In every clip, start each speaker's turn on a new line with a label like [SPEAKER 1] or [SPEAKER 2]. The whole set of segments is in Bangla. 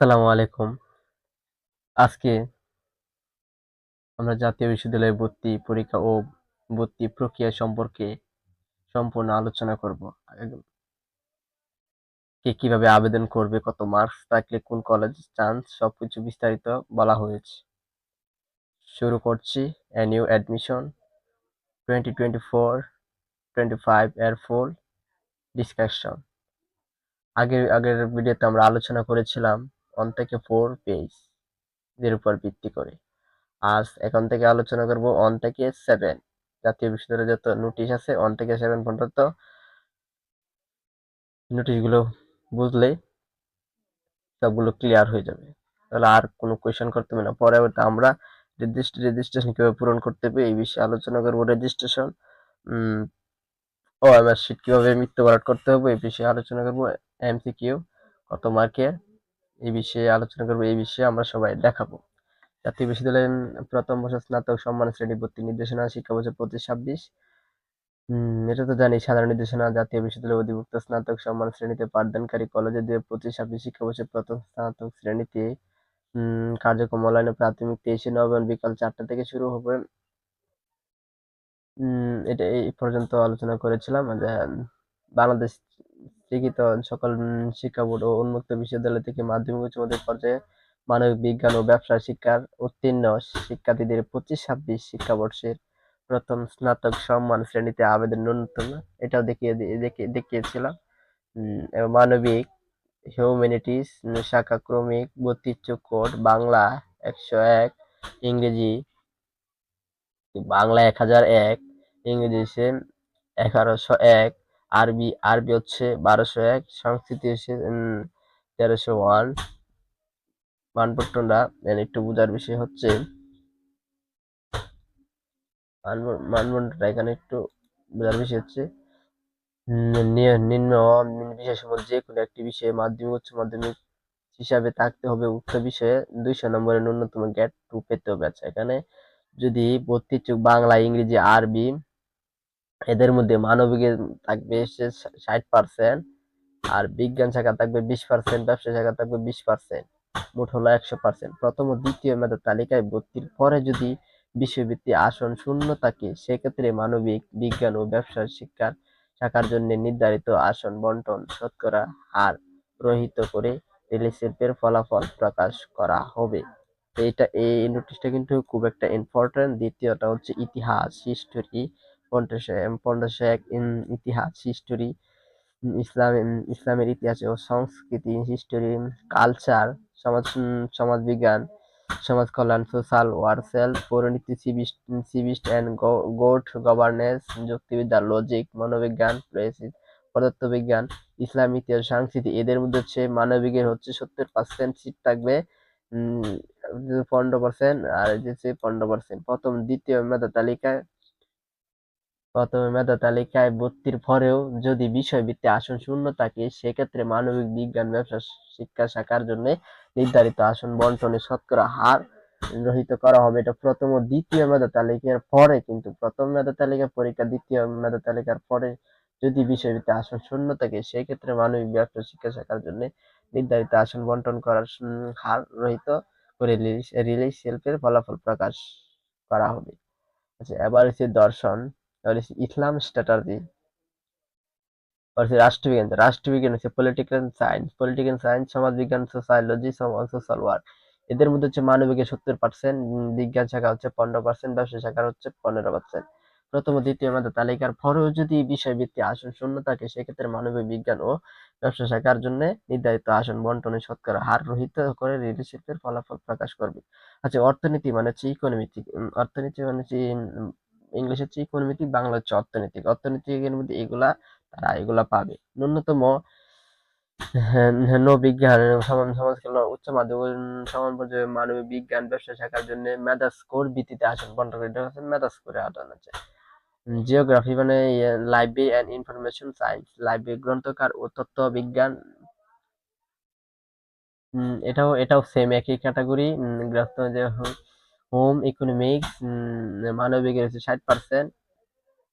[SPEAKER 1] আসসালামু আলাইকুম। আজকে আমরা জাতীয় বিশ্ববিদ্যালয়ে ভর্তি পরীক্ষা ও ভর্তি প্রক্রিয়া সম্পর্কে সম্পূর্ণ আলোচনা করব। কে কীভাবে আবেদন করবে, কত মার্কস থাকলে কোন কলেজ চান্স সবকিছু বিস্তারিত বলা হয়েছে। শুরু করছি new admission twenty twenty four twenty five এর ফুল ডিসকাশন আগের আগের ভিডিওতে আমরা আলোচনা করেছিলাম ওয়ান থেকে ফোর পেজ এর উপর ভিত্তি করে। আজ এখন থেকে আলোচনা করব ওয়ান থেকে সেভেন জাতীয় বিশ্ববিদ্যালয়ে যত নোটিশ আছে ওয়ান থেকে সেভেন পর্যন্ত নোটিশগুলো বুঝলে সবগুলো ক্লিয়ার হয়ে যাবে। তাহলে আর কোনো কোয়েশন করতে হবে না। পরে আমরা রেজিস্ট্রেশন কীভাবে পূরণ করতে হবে এই বিষয়ে আলোচনা করব রেজিস্ট্রেশন ও আমার শিট কীভাবে মৃত্যু বারাট করতে হবে এই বিষয়ে আলোচনা করব। এমসিকিউ কত মার্কের এই বিষয়ে আলোচনা করব, এই বিষয়ে আমরা সবাই দেখাবো। জাতীয় বিশ্ববিদ্যালয়ের প্রথম বর্ষ স্নাতক সম্মান শ্রেণি ভর্তি নির্দেশনা শিক্ষা বছর পঁচিশ ছাব্বিশ। এটা তো জানি, সাধারণ নির্দেশনা, জাতীয় বিশ্ববিদ্যালয় অধিভুক্ত স্নাতক সম্মান শ্রেণীতে পাঠদানকারী কলেজে দুই পঁচিশ ছাব্বিশ শিক্ষাবর্ষে প্রথম স্নাতক শ্রেণীতে কার্যক্রম অনলাইনে প্রাথমিক তেইশে নভেম্বর বিকাল চারটা থেকে শুরু হবে। এটা এই পর্যন্ত আলোচনা করেছিলাম। বাংলাদেশ লিখিত সকল শিক্ষা বোর্ড ও উন্মুক্ত বিশ্ববিদ্যালয় থেকে মাধ্যমিক উচ্চ মাধ্যমিক পর্যায়ে মানবিক বিজ্ঞান ও ব্যবসা শিক্ষার উত্তীর্ণ শিক্ষার্থীদের পঁচিশ ছাব্বিশ শিক্ষাবর্ষের প্রথম স্নাতক সম্মান শ্রেণীতে আবেদন ন্যূনতম এটাও দেখিয়ে দেখিয়েছিলাম। মানবিক হিউম্যানিটিস শাখা ক্রমিক বত্রিশ কোড, বাংলা একশো এক, ইংরেজি বাংলা এক হাজার এক, ইংরেজি এগারোশো এক আরবি আরবি হচ্ছে বারোশো এক, সংস্কৃতি হচ্ছে তেরোশো ওয়ান। মানপট্টনরা একটু বোঝার বিষয় হচ্ছে মানবন্ডটা এখানে একটু বোঝার বিষয় হচ্ছে নিম্ন বিষয় সম্বন্ধে যে কোনো একটি বিষয়ে মাধ্যমিক, উচ্চ মাধ্যমিক হিসাবে থাকতে হবে। উক্ত বিষয়ে দুইশো নম্বরের ন্যূনতম গ্যাট টু পেতে হবে। আচ্ছা এখানে যদি বত্রিশ বাংলা, ইংরেজি, আরবি এদের মধ্যে মানবিক থাকবে ষাট পার্সেন্ট আর বিজ্ঞান শাখা থাকবে বিশ পার্সেন্ট ব্যবসা শাখা থাকবে বিশ পার্সেন্ট মোট হলো একশো পার্সেন্ট প্রথম ও দ্বিতীয় মেধার তালিকায় ভর্তির পরে যদি বিষয়ভিত্তিক আসন শূন্য থাকে, সেক্ষেত্রে মানবিক বিজ্ঞান ও ব্যবসা শিক্ষার শাখার জন্য নির্ধারিত আসন বন্টন, শতকরা হার রহিত করে রিলিশিপের ফলাফল প্রকাশ করা হবে। এইটা, এই নোটিশটা কিন্তু খুব একটা ইম্পর্টেন্ট দ্বিতীয়টা হচ্ছে ইতিহাস হিস্টোরি পঞ্চাশ এক ইতিহাস হিস্টোরি ইসলাম ইসলামের ইতিহাস ও সংস্কৃতি হিস্টোরি কালচার সমাজ সমাজবিজ্ঞান, সমাজ কল্যাণ সোশ্যাল ওয়ারসেল পরিণতি সিভিস্ট সিভিস্ট অ্যান্ড গোড গভর্নেন্স যুক্তিবিদ্যা লজিক মনোবিজ্ঞান পদার্থবিজ্ঞান, ইসলাম, ইতিহাস, সংস্কৃতি, এদের মধ্যে হচ্ছে মানবিকের হচ্ছে সত্তর পার্সেন্ট সিট থাকবে পনেরো পার্সেন্ট আর হচ্ছে পনেরো পার্সেন্ট প্রথম, দ্বিতীয় মেধা তালিকায় প্রথমে মেধা তালিকায় ভর্তির পরেও যদি বিষয়ভিত্তি আসন শূন্য থাকে, সেক্ষেত্রে মানবিক বিজ্ঞান, ব্যবসা, শিক্ষা শাখার জন্য নির্ধারিত আসন বন্টনে শতকরা হার রহিত করা হবে। এটা প্রথম ও দ্বিতীয় মেধা তালিকার পরে কিন্তু প্রথম মেধা তালিকা পরীক্ষা, দ্বিতীয় মেধা তালিকার পরে যদি বিষয়ভিত্তি আসন শূন্য থাকে, সেক্ষেত্রে মানবিক ব্যবসা, শিক্ষা শাখার জন্য নির্ধারিত আসন বন্টন করার হার রহিত করে রিলিজ সেলফের ফলাফল প্রকাশ করা হবে। আচ্ছা এবার হচ্ছে দর্শন। ইসলাম স্ট্র্যাটাজি রাষ্ট্রবিজ্ঞান রাষ্ট্রবিজ্ঞান হচ্ছে পলিটিক্যাল সায়েন্স পলিটিক্যাল সায়েন্স সমাজবিজ্ঞান সোসাইলজি সোশ্যাল ওয়ার্ক এদের মধ্যে হচ্ছে মানবিকের সত্তর পার্সেন্ট বিজ্ঞান শাখা হচ্ছে পনেরো পার্সেন্ট ব্যবসা শাখার হচ্ছে পনেরো পার্সেন্ট প্রথম দ্বিতীয় মেধা তালিকার পরেও যদি বিষয়ভিত্তিক আসন শূন্য থাকে, সেক্ষেত্রে মানবিক বিজ্ঞান ও ব্যবসা শাখার জন্য নির্ধারিত আসন বন্টনে শতকরা হার রহিত করে রিলেশিপের ফলাফল প্রকাশ করবে। আচ্ছা অর্থনীতি মানে হচ্ছে ইকোনমিক অর্থনীতি মানে হচ্ছে ইংলিশ হচ্ছে ইকোনমিক বাংলা হচ্ছে অর্থনৈতিক। অর্থনৈতিকের মধ্যে এগুলা, তারা এগুলা পাবে। ন্যূনতম বিজ্ঞান সমান সমাজ কল্যাণ উচ্চ মাধ্যমিক, সমান পর্যায়ে মানবিক বিজ্ঞান, ব্যবসা শাখার জন্য মেধা স্কোর ভিত্তিতে আসন বন্টন করে। হচ্ছে মেধা স্কোরে আদান আছে জিওগ্রাফি মানে library and information science library গ্রন্থকার ও তথ্য বিজ্ঞান এটাও এটাও সেম একই ক্যাটাগরি গ্রন্থ যে হোম ইকোনমিক্স মানবিক হচ্ছে ষাট পার্সেন্ট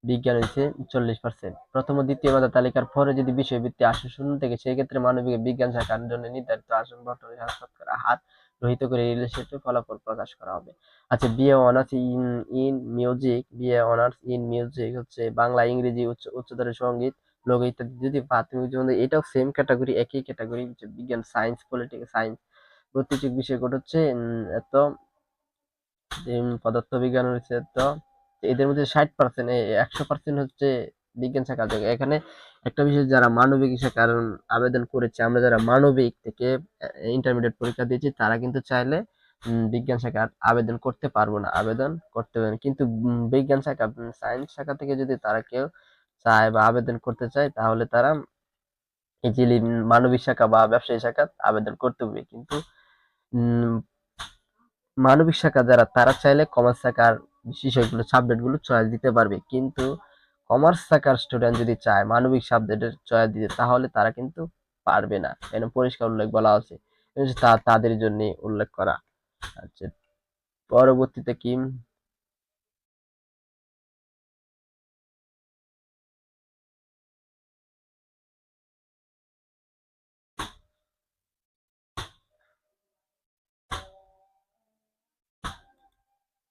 [SPEAKER 1] বিজ্ঞান হচ্ছে চল্লিশ পার্সেন্ট প্রথম ও দ্বিতীয় মেধা তালিকার পরে যদি বিষয়ভিত্তি আসন শূন্য থেকে সেই ক্ষেত্রে মানবিক বিজ্ঞান শাখার জন্য নির্ধারিত আসন বর্তমানে শতকরা হার রহিত করে রিলেশনের ফলাফল প্রকাশ করা হবে। আচ্ছা BA honours in in music BA honours in music হচ্ছে বাংলা ইংরেজি উচ্চ উচ্চতর সংগীত লোক ইত্যাদি যদি প্রাথমিক জীবনে এটাও সেম ক্যাটাগরি একই ক্যাটাগরি বিজ্ঞান সায়েন্স পলিটিক্যাল সায়েন্স প্রত্যেক বিষয় উম, এত পদার্থ বিজ্ঞান হচ্ছে তো এদের মধ্যে ষাট পার্সেন্ট একশো পার্সেন্ট হচ্ছে বিজ্ঞান শাখা। থেকে এখানে একটা বিষয়, যারা মানবিক শাখার আবেদন করেছে, আমরা যারা মানবিক থেকে ইন্টারমিডিয়েট পরীক্ষা দিয়েছি, তারা কিন্তু চাইলে বিজ্ঞান শাখার আবেদন করতে পারব না, আবেদন করতে পারবে কিন্তু বিজ্ঞান শাখা সায়েন্স শাখা থেকে যদি তারা কেউ চায় বা আবেদন করতে চায়, তাহলে তারা ইজিলি মানবিক শাখা বা ব্যবসায়ী শাখা আবেদন করতে হবে। কিন্তু মানবিক শাখা যারা, তারা চাইলে কমার্স শাখার বিষয়গুলো সাবজেক্টগুলো চয়েস দিতে পারবে। কিন্তু কমার্স শাখার স্টুডেন্ট যদি চায়, মানবিক সাবজেক্টের চয়েস দিতে, তাহলে তারা কিন্তু পারবে না। কেন? পরিষ্কার উল্লেখ বলা আছে। তা, তাদের জন্য উল্লেখ করা। আচ্ছা পরবর্তীতে কি?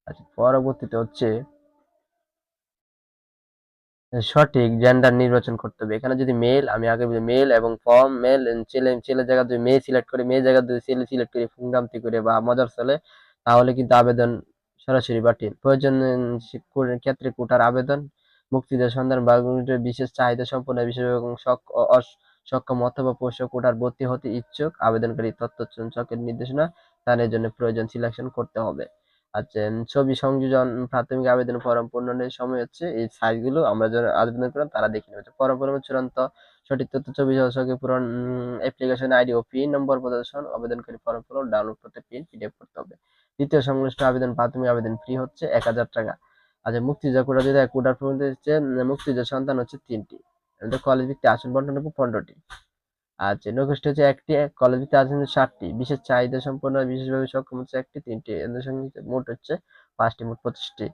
[SPEAKER 1] আচ্ছা পরবর্তীতে হচ্ছে সঠিক জেন্ডার নির্বাচন করতে হবে। এখানে যদি মেল আমি আগে মেল এবং ফর্ম মেল ছেলে ছেলে জায়গা যদি মেয়ে সিলেক্ট করে, মেয়ে জায়গা যদি ছেলে সিলেক্ট করে ফুংগামতি করে বা মজার চলে, তাহলে কিন্তু আবেদন সরাসরি বাতিল। প্রয়োজন ক্ষেত্রে কোটার আবেদন, মুক্তিযোদ্ধা সন্ধান বা বিশেষ চাহিদা সম্পন্ন বিশেষ এবং সক্ষম অথবা পোষ্য কোটার ভর্তি হতে ইচ্ছুক আবেদনকারী তথ্য চকের নির্দেশনা তার জন্য প্রয়োজন সিলেকশন করতে হবে। আচ্ছা ছবি সংযোজন প্রাথমিক আবেদন ফর্ম পূরণের সময় হচ্ছে এই সাইজগুলো আমরা যারা আবেদন করলাম তারা দেখে নেবে। ফর্ম পূরণ চূড়ান্ত সঠিক তথ্য, ছবি সহযোগে পূরণ অ্যাপ্লিকেশন আইডি ও পিন নম্বর প্রদর্শন, আবেদনকারী ফর্ম পূরণ ডাউনলোড করতে পিন পিডিএফ করতে হবে। দ্বিতীয় সংশ্লিষ্ট আবেদন, প্রাথমিক আবেদন ফ্রি হচ্ছে এক হাজার টাকা। আচ্ছা মুক্তিযোদ্ধা কোটা যদি কোটার হচ্ছে মুক্তিযোদ্ধা সন্তান হচ্ছে তিনটি। কলেজ ভিত্তি আসন বন্টন হবে পনেরোটি। আচ্ছা নৌকোষ্ঠী হচ্ছে একটি কলেজ ভিত্তি আছে ষাটটি বিশেষ চাহিদা সম্পন্ন বিশেষভাবে সক্ষম হচ্ছে একটি, তিনটি। সঙ্গে মোট হচ্ছে পাঁচটি, মোট পঁচিশটি।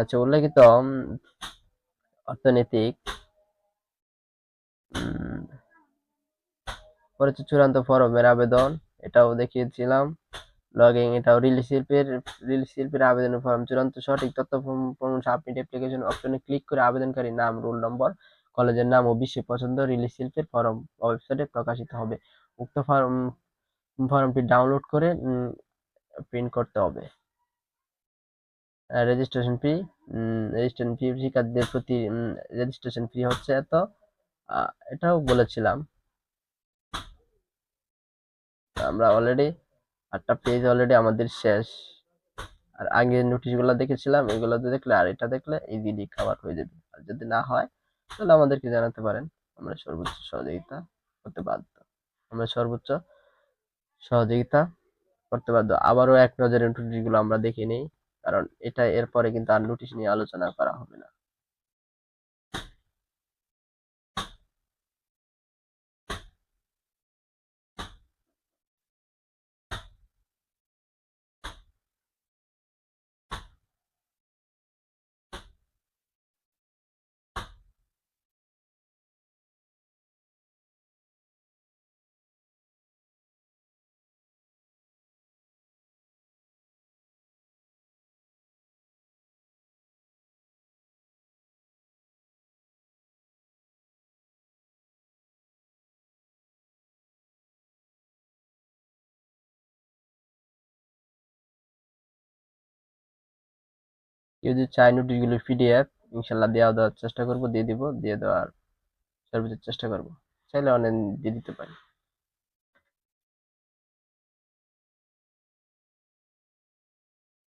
[SPEAKER 1] আচ্ছা উল্লেখিত অর্থনৈতিক পরে হচ্ছে চূড়ান্ত ফরমের আবেদন, এটাও দেখিয়েছিলাম। লগিং এটাও রিলিজ শিল্পের রিলিজ শিল্পের আবেদনের ফর্ম। চূড়ান্ত সঠিক তথ্য সাবমিট অ্যাপ্লিকেশন অপশনে ক্লিক করে আবেদনকারী নাম রোল নম্বর কলেজের নাম ও বিশ্বের পছন্দ রিলিজ শিল্পের ফর্ম ওয়েবসাইটে প্রকাশিত হবে। উক্ত ফর্ম, ফর্মটি ডাউনলোড করে প্রিন্ট করতে হবে। রেজিস্ট্রেশন ফি রেজিস্ট্রেশন ফি শিক্ষার্থীদের প্রতি রেজিস্ট্রেশন ফি হচ্ছে এত এটাও বলেছিলাম। আমরা অলরেডি আটটা পেজ অলরেডি আমাদের শেষ। আর আগে নোটিশগুলো দেখেছিলাম এগুলো দেখলে আর এটা দেখলে ইজিলি কভার হয়ে যাবে। আর যদি না হয় তাহলে আমাদেরকে জানাতে পারেন। আমরা সর্বোচ্চ সহযোগিতা করতে বাধ্য। আমরা সর্বোচ্চ সহযোগিতা করতে বাধ্য। আবারও এক নজরে নোটিশগুলো আমরা দেখে নিই, কারণ এটা এরপরে কিন্তু আর নোটিশ নিয়ে আলোচনা করা হবে না। কেউ যদি চায় নোটিশগুলো পিডিএফ ইনশাল্লাহ দেওয়া দেওয়ার চেষ্টা করব, দিয়ে দিব, দিয়ে দেওয়ার সর্বোচ্চ চেষ্টা করব। চাইলে অনলাইন দিয়ে দিতে পারি।